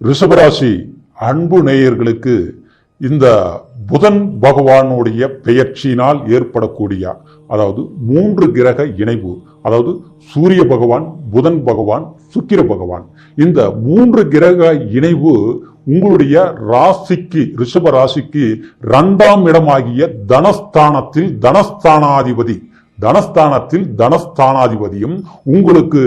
ரிஷபராசி அன்பு நேயர்களுக்கு இந்த புதன் பகவானுடைய பெயர்ச்சியினால் ஏற்படக்கூடிய அதாவது மூன்று கிரக இணைவு அதாவது சூரிய பகவான் புதன் பகவான் சுக்கிர பகவான். இந்த மூன்று கிரக இணைவு உங்களுடைய ராசிக்கு ரிஷப ராசிக்கு இரண்டாம் இடமாகிய தனஸ்தானத்தில் தனஸ்தானாதிபதி தனஸ்தானத்தில் தனஸ்தானாதிபதியும் உங்களுக்கு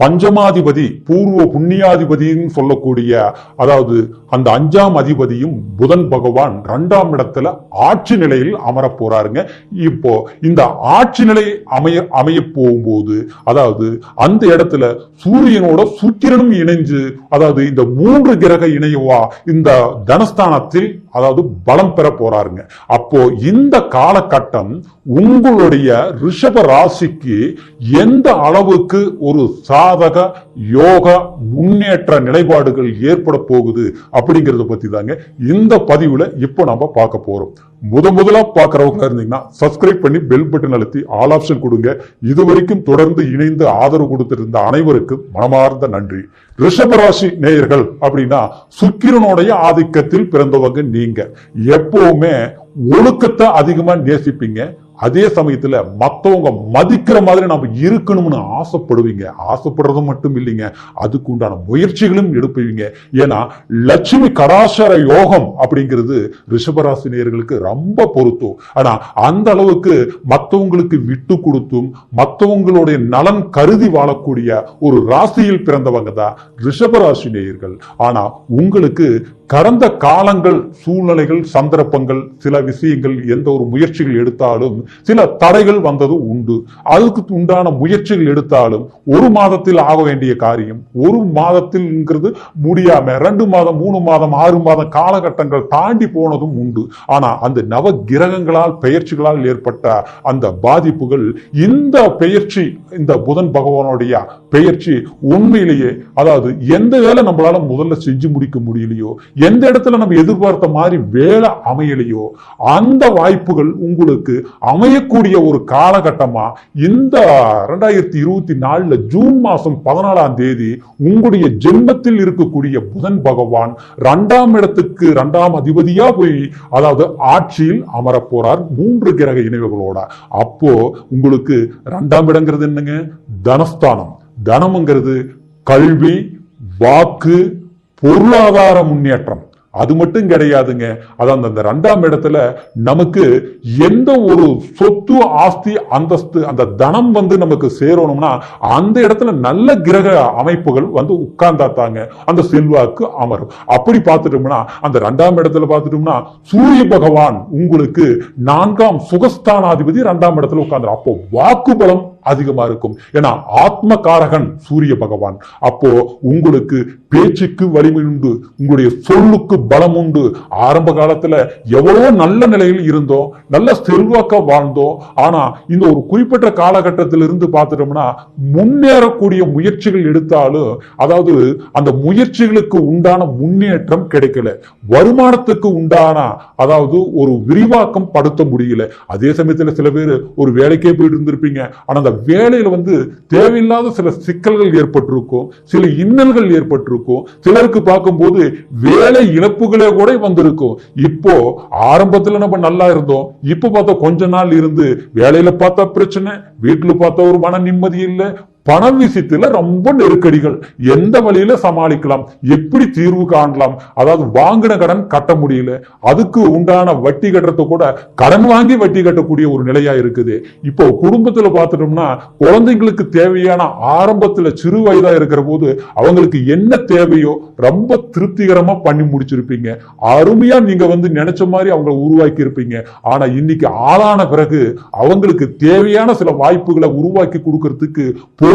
பஞ்சமாதிபதி பூர்வ புண்ணியாதிபதின்னு சொல்லக்கூடிய அதாவது அந்த அஞ்சாம் அதிபதியும் புதன் பகவான் இரண்டாம் இடத்துல ஆட்சி நிலையில் அமர போறாருங்க இப்போ இந்த ஆட்சி நிலை அமைய அமைய போகும்போது அதாவது அந்த இடத்துல சூரியனோட சுக்கிரனும் இணைஞ்சு அதாவது இந்த மூன்று கிரக இணைவா இந்த தனஸ்தானத்தில் அதாவது பலம் பெற போறாருங்க. அப்போ இந்த காலகட்டம் உங்களுடைய ரிஷப ராசிக்கு எந்த அளவுக்கு ஒரு சா சாதக யோக முன்னேற்ற நிலைப்பாடுகள் ஏற்பட போகுது அப்படிங்கறத பத்தி தாங்க இந்த பதிவுல இப்போ நம்ம பார்க்க போறோம். முத முதலா பார்க்கறவங்க இருந்தீங்கன்னா சப்ஸ்கிரைப் பண்ணி பெல் பட்டன் அழுத்தி ஆல் ஆப்ஷன் கொடுங்க. இது வரைக்கும் தொடர்ந்து இணைந்து ஆதரவு கொடுத்திருந்த அனைவருக்கும் மனமார்ந்த நன்றி. ரிஷபராசி நேயர்கள் அப்படின்னா சுக்கிரனுடைய ஆதிக்கத்தில் பிறந்தவங்க நீங்க. எப்பவுமே ஒழுக்கத்தை அதிகமா நேசிப்பீங்க. அதே சமயத்துல மத்தவங்க மதிக்கிற மாதிரி நம்ம இருக்கணும்னு ஆசைப்படுவீங்க. ஆசைப்படுறது மட்டும் இல்லைங்க. அதுக்கு உண்டான முயற்சிகளும் எடுப்பீங்க. ஏன்னா லட்சுமி கடாசர யோகம் அப்படிங்கிறது ரிஷபராசி நேர்களுக்கு ரொம்ப பொருத்தும். ஆனா அந்த அளவுக்கு மத்தவங்களுக்கு விட்டு கொடுத்தும் மத்தவங்களுடைய நலன் கருதி வாழக்கூடிய ஒரு ராசியில் பிறந்தவங்க தான் ரிஷபராசி நேயர்கள். ஆனா உங்களுக்கு கடந்த காலங்கள் சூழ்நிலைகள் சந்தர்ப்பங்கள் சில விஷயங்கள் எந்த ஒரு முயற்சிகள் எடுத்தாலும் சில தடைகள் வந்தது உண்டு. அதுக்கு உண்டான முயற்சிகள் எடுத்தாலும் ஒரு மாதத்தில் ஆக வேண்டிய காரியம் ஒரு மாதத்தில்ங்கிறது முடியாம ரெண்டு மாதம் மூணு மாதம் ஆறு மாதம் காலகட்டங்கள் தாண்டி போனதும் உண்டு. ஆனா அந்த நவ கிரகங்களால் பெயர்ச்சிகளால் ஏற்பட்ட அந்த பாதிப்புகள் இந்த பெயர்ச்சி இந்த புதன் பகவானுடைய பெயர்ச்சி உண்மையிலேயே அதாவது எந்த வேலை நம்மளால முதல்ல செஞ்சு முடிக்க முடியலையோ எந்த இடத்துல நம்ம எதிர்பார்த்த மாதிரி வேலை அமையலையோ அந்த வாய்ப்புகள் உங்களுக்கு அமையக்கூடிய ஒரு காலகட்டமா இந்த ரெண்டாயிரத்தி இருபத்தி நாலுல ஜூன் மாசம் பதினாலாம் தேதி உங்களுடைய ஜென்மத்தில் இருக்கக்கூடிய புதன் பகவான் இரண்டாம் இடத்துக்கு இரண்டாம் அதிபதியா போய் அதாவது ஆட்சியில் அமர போறார் மூன்று கிரக இணைவுகளோட. அப்போ உங்களுக்கு இரண்டாம் இடங்கிறது என்னங்க? தனஸ்தானம். தனம்ங்கிறது கல்வி வாக்கு பொருளாதார முன்னேற்றம். அது மட்டும் கிடையாதுங்க. அதான் அந்த ரெண்டாம் இடத்துல நமக்கு எந்த ஒரு சொத்து ஆஸ்தி அந்தஸ்து அந்த தனம் வந்து நமக்கு சேரணும்னா அந்த இடத்துல நல்ல கிரக அமைப்புகள் வந்து உட்கார்ந்தாத்தாங்க அந்த செல்வாக்கு அமரும். அப்படி பார்த்துட்டோம்னா அந்த ரெண்டாம் இடத்துல பார்த்துட்டோம்னா சூரிய பகவான் உங்களுக்கு நான்காம் சுகஸ்தானாதிபதி ரெண்டாம் இடத்துல உட்கார்ந்து அப்போ வாக்கு பலம் அதிகமா இருக்கும் ஏன்னா ஆத்ம காரகன் சூரிய பகவான். அப்போ உங்களுக்கு பேச்சுக்கு வலிமை உண்டு உங்களுடைய சொல்லுக்கு பலம் உண்டு. ஆரம்ப காலத்துல எவ்வளவோ நல்ல நிலையில் இருந்தோம் நல்ல செல்வாக்க வாழ்ந்தோம். ஆனா இந்த ஒரு குறிப்பிட்ட காலகட்டத்திலிருந்து இருந்து பார்த்துட்டோம்னா முன்னேறக்கூடிய முயற்சிகள் எடுத்தாலும் அதாவது அந்த முயற்சிகளுக்கு உண்டான முன்னேற்றம் கிடைக்கல. வருமானத்துக்கு உண்டான அதாவது ஒரு விரிவாக்கம் படுத்த முடியல. அதே சமயத்துல சில பேர் ஒரு வேலைக்கே போயிட்டு இருந்திருப்பீங்க. ஆனா அந்த வேலையில் வந்து தேவையில்லாத சில சிக்கல்கள் ஏற்பட்டிருக்கும் சில இன்னல்கள் ஏற்பட்டிருக்கும். சிலருக்கு பார்க்கும்போது வேலை இழப்புகளே கூட வந்திருக்கும். இப்போ ஆரம்பத்துல நம்ம நல்லா இருந்தோம். இப்போ பார்த்தா கொஞ்ச நாள் இருந்து வேலையில பார்த்தா பிரச்சனை வீட்டுல பார்த்தா ஒரு மன நிம்மதி இல்லை பணம் விஷயத்துல ரொம்ப நெருக்கடிகள். எந்த வழியில சமாளிக்கலாம்? எப்படி தீர்வு காணலாம்? அதாவது வாங்கின கடன் கட்ட முடியல. அதுக்கு உண்டான வட்டி கட்டுறது கூட கடன் வாங்கி வட்டி கட்டக்கூடிய ஒரு நிலையா இருக்குது. இப்போ குடும்பத்துல பார்த்துட்டோம்னா குழந்தைங்களுக்கு தேவையான ஆரம்பத்துல சிறு வயதா இருக்கிற போது அவங்களுக்கு என்ன தேவையோ ரொம்ப திருப்திகரமா பண்ணி முடிச்சிருப்பீங்க. அருமையா நீங்க வந்து நினைச்ச மாதிரி அவங்கள உருவாக்கி இருப்பீங்க. ஆனா இன்னைக்கு ஆளான பிறகு அவங்களுக்கு தேவையான சில வாய்ப்புகளை உருவாக்கி கொடுக்கறதுக்கு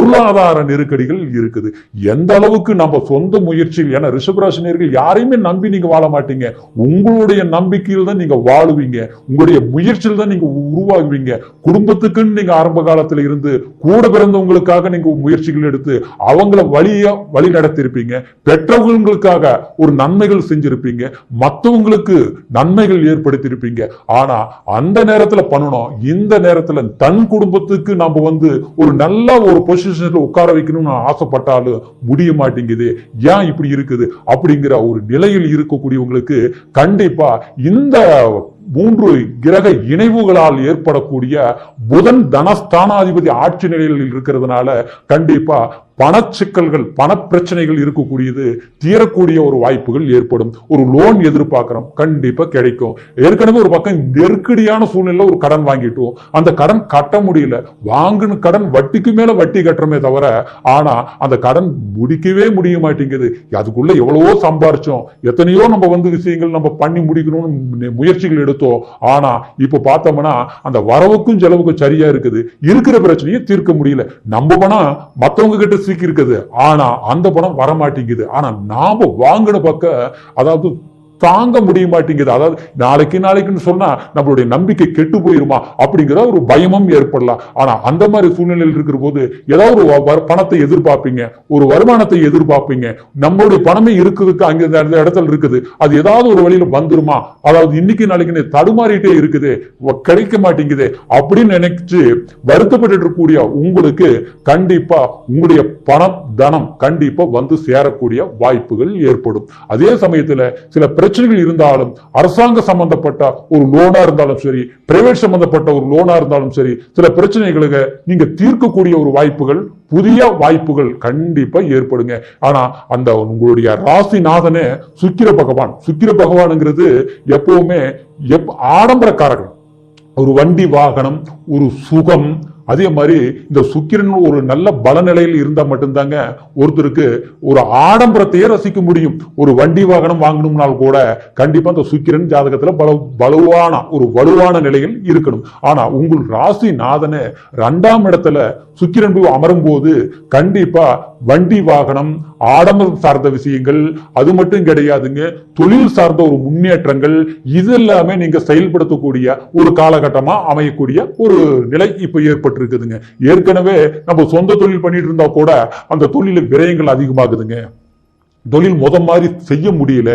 பொருளாதார நெருக்கடிகள் இருக்குது. எந்த அளவுக்கு நம்ம சொந்த முயற்சியில் ஏன்னா ரிஷபராசினியர்கள் யாரையுமே நம்பி நீங்க வாழ மாட்டீங்க. உங்களுடைய நம்பிக்கையில் தான் நீங்க வாழுவீங்க. உங்களுடைய முயற்சியில் தான் நீங்க உருவாகுவீங்க. குடும்பத்துக்குன்னு நீங்க ஆரம்ப காலத்துல இருந்து கூட பிறந்தவங்களுக்காக நீங்க முயற்சிகள் எடுத்து அவங்கள வழியா வழி நடத்திருப்பீங்க. பெற்றவங்களுக்காக ஒரு நன்மைகள் செஞ்சிருப்பீங்க. மற்றவங்களுக்கு நன்மைகள் ஏற்படுத்தியிருப்பீங்க ஆனா அந்த நேரத்துல பண்ணணும். இந்த நேரத்துல தன் குடும்பத்துக்கு நம்ம வந்து ஒரு நல்ல ஒரு பொசிஷன்ல உட்கார வைக்கணும்னு ஆசைப்பட்டாலும் முடிய மாட்டேங்குது. ஏன் இப்படி இருக்குது? அப்படிங்கிற ஒரு நிலையில் இருக்கக்கூடியவங்களுக்கு கண்டிப்பா இந்த மூன்று கிரக இணைவுகளால் ஏற்படக்கூடிய புதன் தனஸ்தானாதிபதி ஆட்சி நிலையில் இருக்கிறதுனால கண்டிப்பா பணச்சிக்கல்கள் பணப்பிரச்சனைகள் இருக்கக்கூடியது தீரக்கூடிய ஒரு வாய்ப்புகள் ஏற்படும். ஒரு லோன் எதிர்பார்க்கிறோம் கண்டிப்பா கிடைக்கும். ஏற்கனவே ஒரு பக்கம் நெருக்கடியான சூழ்நிலை ஒரு கடன் வாங்கிட்டோம். அந்த கடன் கட்ட முடியல. வாங்கின கடன் வட்டிக்கு மேல வட்டி கட்டுறமே தவிர ஆனா அந்த கடன் முடிக்கவே முடிய மாட்டேங்குது. அதுக்குள்ள எவ்வளவோ சம்பாரிச்சோம். எத்தனையோ நம்ம வந்து விஷயங்கள் நம்ம பண்ணி முடிக்கணும்னு முயற்சிகள் எடுத்தோம். ஆனா இப்ப பார்த்தோம்னா அந்த வரவுக்கும் செலவுக்கும் சரியா இருக்குது. இருக்கிற பிரச்சனையை தீர்க்க முடியல. நம்ம பணம் மத்தவங்க கிட்ட சிக்கி இருக்குது. ஆனா அந்த பணம் வர மாட்டேங்குது ஆனா நாம வாங்கின பக்க அதாவது தாங்க முடிய மாட்டேங்குது அதாவது நாளைக்கு நாளைக்குன்னு சொன்னா நம்மளுடைய நம்பிக்கை கெட்டு போயிருமா? அப்படிங்கிற ஒரு பயமும் ஏற்படலாம். ஆனா அந்த மாதிரி சூழ்நிலையில் இருக்கிற போது ஏதாவது ஒரு பணத்தை எதிர்பார்ப்பீங்க. ஒரு வருமானத்தை எதிர்பார்ப்பீங்க. நம்மளுடைய பணமே இருக்குதுக்கு அங்க இந்த அந்த இடத்துல இருக்குது. அது ஏதாவது ஒரு வழியில வந்துருமா? அதாவது இன்னைக்கு நாளைக்கு தடுமாறிட்டே இருக்குது. கிடைக்க மாட்டேங்குது. அப்படின்னு நினைச்சு வருத்தப்பட்டு இருக்கக்கூடிய உங்களுக்கு கண்டிப்பா உங்களுடைய பணம் தனம் கண்டிப்பா வந்து சேரக்கூடிய வாய்ப்புகள் ஏற்படும். அதே சமயத்துல சில பிரச்சனை பிரச்சனைகள் இருந்தாலும் அரசாங்க சம்பந்தப்பட்ட ஒரு லோனா இருந்தாலும் சரி பிரைவேட் சம்பந்தப்பட்ட ஒரு லோனா இருந்தாலும் சரி சில பிரச்சனைகளுக்கு நீங்க தீர்க்கக்கூடிய ஒரு வாய்ப்புகள் புதிய வாய்ப்புகள் கண்டிப்பா ஏற்படுங்க. ஆனா அந்த உங்களுடைய ராசிநாதனே சுக்கிர பகவான். சுக்கிர பகவானுங்கிறது எப்பவுமே எப் ஆடம்பரக்காரர்கள். ஒரு வண்டி வாகனம் ஒரு சுகம் அதே மாதிரி இந்த சுக்கிரன் ஒரு நல்ல பலநிலையில் இருந்தா மட்டும்தாங்க ஒருத்தருக்கு ஒரு ஆடம்பரத்தையே ரசிக்க முடியும். ஒரு வண்டி வாகனம் வாங்கணும்னால் கூட கண்டிப்பா அந்த சுக்கிரன் ஜாதகத்துல பல வலுவான ஒரு வலுவான நிலையில் இருக்கணும். ஆனா உங்கள் ராசி நாதனை ரெண்டாம் இடத்துல சுக்கிரன் போய் அமரும் போது கண்டிப்பா வண்டி வாகனம் ஆடம்பரம் சார்ந்த விஷயங்கள் அது மட்டும் கிடையாதுங்க. தொழில் சார்ந்த ஒரு முன்னேற்றங்கள் இது எல்லாமே நீங்க செயல்படுத்தக்கூடிய ஒரு காலகட்டமா அமையக்கூடிய ஒரு நிலை இப்ப ஏற்பட்டிருக்குதுங்க. ஏற்கனவே நம்ம சொந்த தொழில் பண்ணிட்டு இருந்தா கூட அந்த தொழில விரயங்கள் அதிகமாகுதுங்க. தொழில் முத மாதிரி செய்ய முடியல.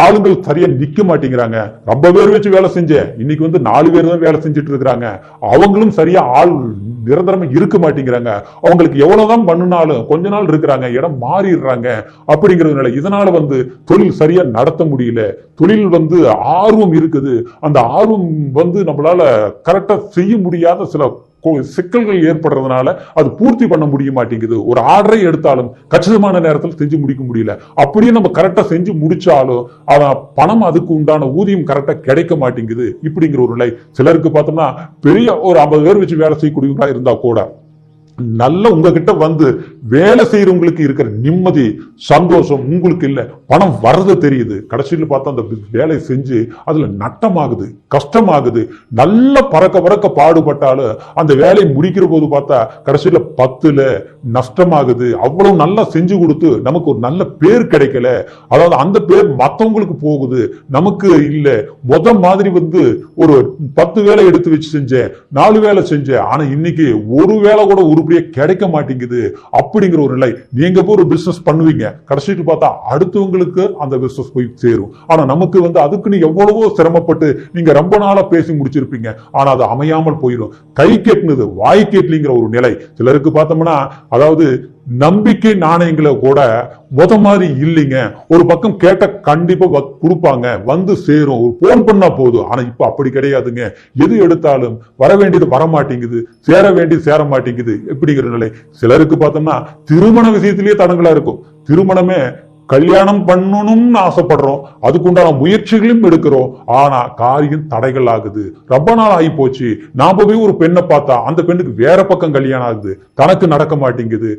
ஆளுங்கள் சரியா நிக்க மாட்டேங்கிறாங்க. ரொம்ப பேர் வச்சு வேலை செஞ்சேன் இன்னைக்கு வந்து நாலு பேர் தான் வேலை செஞ்சுட்டு இருக்கிறாங்க. அவங்களும் சரியா ஆள் நிரந்தரமா இருக்க மாட்டேங்கிறாங்க. அவங்களுக்கு எவ்வளவுதான் பண்ணினாலும் கொஞ்ச நாள் இருக்கிறாங்க இடம் மாறிடுறாங்க அப்படிங்கிறதுனால இதனால வந்து தொழில் சரியா நடத்த முடியல. தொழில் வந்து ஆர்வம் இருக்குது. அந்த ஆர்வம் வந்து நம்மளால கரெக்டா செய்ய முடியாத சில சிக்கல்கள் ஏற்படுறதுனால அது பூர்த்தி பண்ண முடிய மாட்டேங்குது. ஒரு ஆர்டரை எடுத்தாலும் கச்சிதமான நேரத்தில் செஞ்சு முடிக்க முடியல. அப்படியே நம்ம கரெக்டாக செஞ்சு முடிச்சாலும் அதான் பணம் அதுக்கு உண்டான ஊதியம் கரெக்டாக கிடைக்க மாட்டேங்குது. இப்படிங்கிற ஒரு நிலை. சிலருக்கு பார்த்தோம்னா பெரிய ஒரு ஐம்பது பேர் வச்சு வேலை செய்யக்கூடியவங்களா இருந்தா கூட நல்ல உங்ககிட்ட வந்து வேலை செய்யறவங்களுக்கு இருக்கிற நிம்மதி சந்தோஷம் உங்களுக்கு இல்ல. பணம் வர்றது தெரியுது. கடைசியில் பார்த்தா அந்த வேலையை செஞ்சு அதுல நட்டமாகுது கஷ்டமாகுது. நல்ல பறக்க பறக்க பாடுபட்டாலும் அந்த வேலையை முடிக்கிற போது பார்த்தா கடைசியில பத்துல நஷ்டமாகுது. அவ்வளவு நல்லா செஞ்சு கொடுத்து நமக்கு ஒரு நல்ல பேர் கிடைக்கல. அதாவது அந்த பேர் மத்தவங்களுக்கு போகுது. நமக்கு இல்ல. முத மாதிரி வந்து ஒரு பத்து வேலை எடுத்து வச்சு செஞ்சேன் நாலு வேலை செஞ்சேன். ஆனா இன்னைக்கு ஒரு வேலை கூட உருப்படியா கிடைக்க மாட்டேங்குது அப்படிங்கிற ஒரு நிலை. நீங்க போய் ஒரு பிசினஸ் பண்ணுவீங்க. கடைசிட்டு பார்த்தா அடுத்தவங்களுக்கு அந்த பிசினஸ் போய் சேரும். ஆனா நமக்கு வந்து அதுக்குன்னு எவ்வளவோ சிரமப்பட்டு நீங்க ரொம்ப நாளா பேசி முடிச்சிருப்பீங்க. ஆனா அது அமையாமல் போயிடும். கை கேட்டுனது வாய் கேட்லிங்கிற ஒரு நிலை. சிலருக்கு பார்த்தோம்னா அதாவது நம்பிக்கை நாணயங்களை கூட முத மாதிரி இல்லைங்க. ஒரு பக்கம் கேட்ட கண்டிப்பா வ- கொடுப்பாங்க. வந்து சேரும். ஒரு போன் பண்ணா போதும். ஆனா இப்ப அப்படி கிடையாதுங்க. எது எடுத்தாலும் வர வேண்டியது வர மாட்டேங்குது சேர வேண்டியது சேர மாட்டேங்குது. எப்படிங்கிற நிலை. சிலருக்கு பார்த்தோம்னா திருமண விஷயத்திலேயே தடங்களா இருக்கும். திருமணமே கல்யாணம் பண்ணணும்னு ஆசைப்படுறோம். அதுக்குண்டான முயற்சிகளும் எடுக்கிறோம். ஆனா காரியம் தடைகள் ஆகுது ரொம்ப நாள் ஆகி போச்சு நாம போய் ஒரு பெண்ணை பார்த்தா அந்த பெண்ணுக்கு வேற பக்கம் கல்யாணம் ஆகுது. தனக்கு நடக்க மாட்டேங்குது.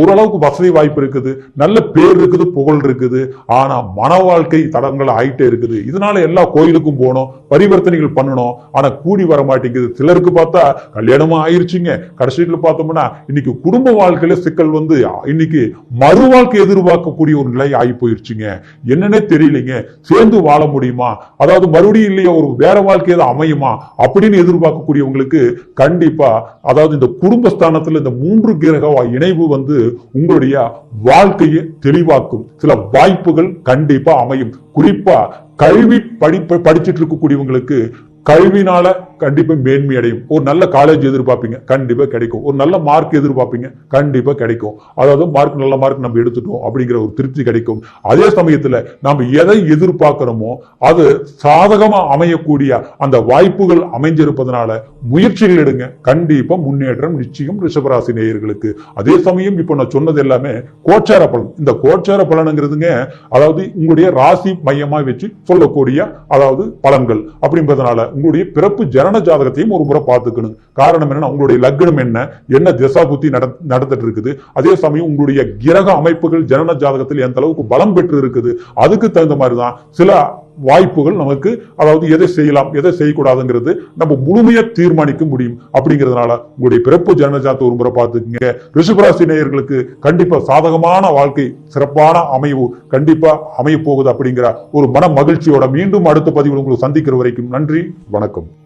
ஓரளவுக்கு வசதி வாய்ப்பு இருக்குது. நல்ல பேர் இருக்குது புகழ் இருக்குது. ஆனா மன வாழ்க்கை தடங்கள் ஆயிட்டே இருக்குது. இதனால எல்லா கோயிலுக்கும் போகணும் பரிவர்த்தனைகள் பண்ணணும் ஆனா கூடி வர மாட்டேங்குது. சிலருக்கு பார்த்தா கல்யாணமும் ஆயிருச்சுங்க. கடைசியில் பார்த்தோம்னா இன்னைக்கு குடும்ப வாழ்க்கையில சிக்கல் வந்து இன்னைக்கு மறு வாழ்க்கை எதிர்பார்க்கக்கூடிய ஒரு நிலை ஆகி போயிருச்சுங்க. என்னன்னே தெரியலைங்க. சேர்ந்து வாழ முடியுமா? அதாவது மறுபடியும் இல்லையா ஒரு வேற வாழ்க்கை ஏதோ அமையுமா? அப்படின்னு எதிர்பார்க்கக்கூடியவங்களுக்கு கண்டிப்பா அதாவது இந்த குடும்பஸ்தானத்துல இந்த மூன்று கிரக இணைவு வந்து உங்களுடைய வாழ்க்கையை தெளிவாக்கும். சில வாய்ப்புகள் கண்டிப்பா அமையும். குறிப்பா கல்வி படி படிச்சுட்டு இருக்கக்கூடியவங்களுக்கு கல்வினால கண்டிப்பா மேன்மை அடையும். ஒரு நல்ல காலேஜ் எதிர்பார்ப்பீங்க கண்டிப்பா கிடைக்கும். ஒரு நல்ல மார்க் எதிர்பார்ப்பீங்க கண்டிப்பா கிடைக்கும். அதாவது மார்க் நல்ல மார்க் நம்ம எடுத்துட்டோம் அப்படிங்கிற ஒரு திருப்தி கிடைக்கும். அதே சமயத்துல நம்ம எதை எதிர்பார்க்கிறோமோ அது சாதகமா அமையக்கூடிய அந்த வாய்ப்புகள் அமைஞ்சிருப்பதனால முயற்சிகள் எடுங்க. கண்டிப்பா முன்னேற்றம் நிச்சயம் ரிஷபராசி நேயர்களுக்கு. அதே சமயம் இப்போ நான் சொன்னது எல்லாமே கோச்சார பலன். இந்த கோச்சார பலனுங்கிறதுங்க அதாவது உங்களுடைய ராசி மையமா வச்சு சொல்லக்கூடிய அதாவது பலன்கள் அப்படின்றதுனால உங்களுடைய பிறப்பு ஜனன ஜாதகத்தையும் ஒரு முறை பார்த்துக்கணும். காரணம் என்னன்னா உங்களுடைய லக்னம் என்ன? என்ன திசா புத்தி நட- நடந்துட்டு இருக்குது அதே சமயம் உங்களுடைய கிரக அமைப்புகள் ஜனன ஜாதகத்தில் எந்த அளவுக்கு பலம் பெற்று இருக்குது அதுக்கு தகுந்த மாதிரி தான் சில வாய்ப்புகள் நமக்கு அதாவது எதை செய்யலாம் எதை செய்யக்கூடாதுங்கிறது நம்ம முழுமையா தீர்மானிக்க முடியும். அப்படிங்கிறதுனால உங்களுடைய பிறப்பு ஜனஜாத்த உருமுறை ஒரு முறை பார்த்துக்குங்க. ரிஷபராசி நேயர்களுக்கு கண்டிப்பா சாதகமான வாழ்க்கை சிறப்பான அமைவு கண்டிப்பா அமைய போகுது அப்படிங்கிற ஒரு மன மகிழ்ச்சியோட மீண்டும் அடுத்த பதிவில் உங்களுக்கு சந்திக்கிற வரைக்கும் நன்றி வணக்கம்.